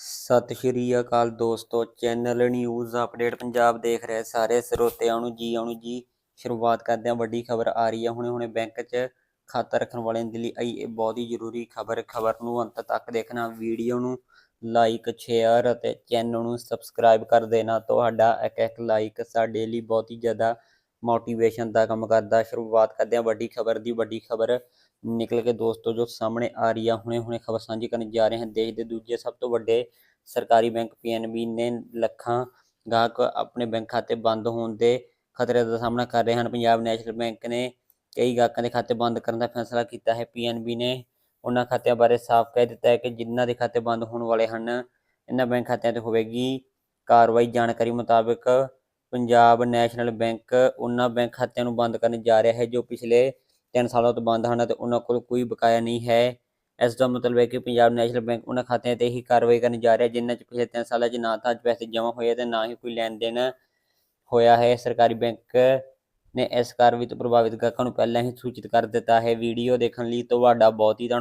ਸਤਿ ਸ਼੍ਰੀ ਅਕਾਲ ਦੋਸਤੋ, channel news update Punjab ਦੇਖ ਰਹੇ ਸਾਰੇ ਸਰੋਤਿਆਂ ਨੂੰ ਜੀ, ਆਉਣ ਜੀ। ਸ਼ੁਰੂਆਤ ਕਰਦੇ ਹਾਂ, ਵੱਡੀ ਖਬਰ ਆ ਰਹੀ ਹੈ। ਹੁਣੇ ਹੁਣੇ ਬੈਂਕ 'ਚ ਖਾਤਾ ਰੱਖਣ ਵਾਲਿਆਂ ਦੇ ਲਈ ਆਈ ਇਹ ਬਹੁਤ ਹੀ ਜ਼ਰੂਰੀ ਖਬਰ। ਖਬਰ ਨੂੰ ਅੰਤ ਤੱਕ ਦੇਖਣਾ, ਵੀਡੀਓ ਨੂੰ ਲਾਈਕ, ਸ਼ੇਅਰ ਅਤੇ ਚੈਨਲ ਨੂੰ ਸਬਸਕ੍ਰਾਈਬ ਕਰ ਦੇਣਾ। ਤੁਹਾਡਾ ਇੱਕ ਇੱਕ ਲਾਈਕ ਸਾਡੇ ਲਈ ਬਹੁਤ ਹੀ ਜ਼ਿਆਦਾ ਮੋਟੀਵੇਸ਼ਨ ਦਾ ਕੰਮ ਕਰਦਾ, ਸ਼ੁਰੂਆਤ ਕਰਦੇ ਹਾਂ ਵੱਡੀ ਖਬਰ ਦੀ, ਵੱਡੀ ਖਬਰ ਨਿਕਲ ਕੇ ਦੋਸਤੋ ਜੋ ਸਾਹਮਣੇ ਆ ਰਹੀ ਆ, ਹੁਣੇ ਹੁਣੇ ਖਬਰ ਸਾਂਝੀ ਕਰਨ ਜਾ ਰਹੇ ਹਾਂ, ਦੇਸ਼ ਦੇ ਦੂਜੇ ਸਭ ਤੋਂ ਵੱਡੇ ਸਰਕਾਰੀ ਬੈਂਕ ਪੀਐਨਬੀ ਨੇ ਲੱਖਾਂ ਗਾਹਕ ਆਪਣੇ ਬੈਂਕ ਖਾਤੇ ਬੰਦ ਹੋਣ ਦੇ ਖਤਰੇ ਦਾ ਸਾਹਮਣਾ ਕਰ ਰਹੇ ਹਨ। ਪੰਜਾਬ ਨੈਸ਼ਨਲ ਬੈਂਕ ਨੇ ਕਈ ਗਾਹਕਾਂ ਦੇ ਖਾਤੇ ਬੰਦ ਕਰਨ ਦਾ ਫੈਸਲਾ ਕੀਤਾ ਹੈ। ਪੀਐਨਬੀ ਨੇ ਉਹਨਾਂ ਖਾਤਿਆਂ ਬਾਰੇ ਸਾਫ਼ ਕਹਿ ਦਿੱਤਾ ਹੈ ਕਿ ਜਿਨ੍ਹਾਂ ਦੇ ਖਾਤੇ ਬੰਦ ਹੋਣ ਵਾਲੇ ਹਨ, ਇਹਨਾਂ ਬੈਂਕ ਖਾਤਿਆਂ ਤੇ ਹੋਵੇਗੀ ਕਾਰਵਾਈ। ਜਾਣਕਾਰੀ ਮੁਤਾਬਕ ਪੰਜਾਬ ਨੈਸ਼ਨਲ ਬੈਂਕ ਉਹਨਾਂ ਬੈਂਕ ਖਾਤਿਆਂ ਨੂੰ ਬੰਦ ਕਰਨ ਜਾ ਰਿਹਾ ਹੈ, ਜੋ ਪਿਛਲੇ 3 ਸਾਲਾਂ ਤੋਂ ਬੰਦ ਹਨ ਅਤੇ ਉਹਨਾਂ ਕੋਲ ਕੋਈ ਬਕਾਇਆ ਨਹੀਂ ਹੈ। ਇਸ ਦਾ ਮਤਲਬ ਹੈ ਕਿ ਪੰਜਾਬ ਨੈਸ਼ਨਲ ਬੈਂਕ ਉਹਨਾਂ ਖਾਤਿਆਂ ਤੇ ਹੀ ਕਾਰਵਾਈ ਕਰਨ ਜਾ ਰਿਹਾ ਜਿਨ੍ਹਾਂ 'ਚ ਪਿਛਲੇ 3 ਸਾਲਾਂ 'ਚ ਨਾ ਤਾਂ ਪੈਸੇ ਜਮ੍ਹਾਂ ਹੋਏ ਤੇ ਨਾ ਹੀ ਕੋਈ ਲੈਣ ਦੇਣ ਹੋਇਆ ਹੈ। ਸਰਕਾਰੀ ਬੈਂਕ ਨੇ ਇਸ ਕਾਰਵਾਈ ਤੋਂ ਪ੍ਰਭਾਵਿਤ ਗਾਹਕਾਂ ਨੂੰ ਪਹਿਲਾਂ ਹੀ ਸੂਚਿਤ ਕਰ ਦਿੱਤਾ ਹੈ। ਵੀਡੀਓ ਦੇਖਣ ਲਈ ਤੁਹਾਡਾ ਬਹੁਤ ਹੀ ਧੰਨ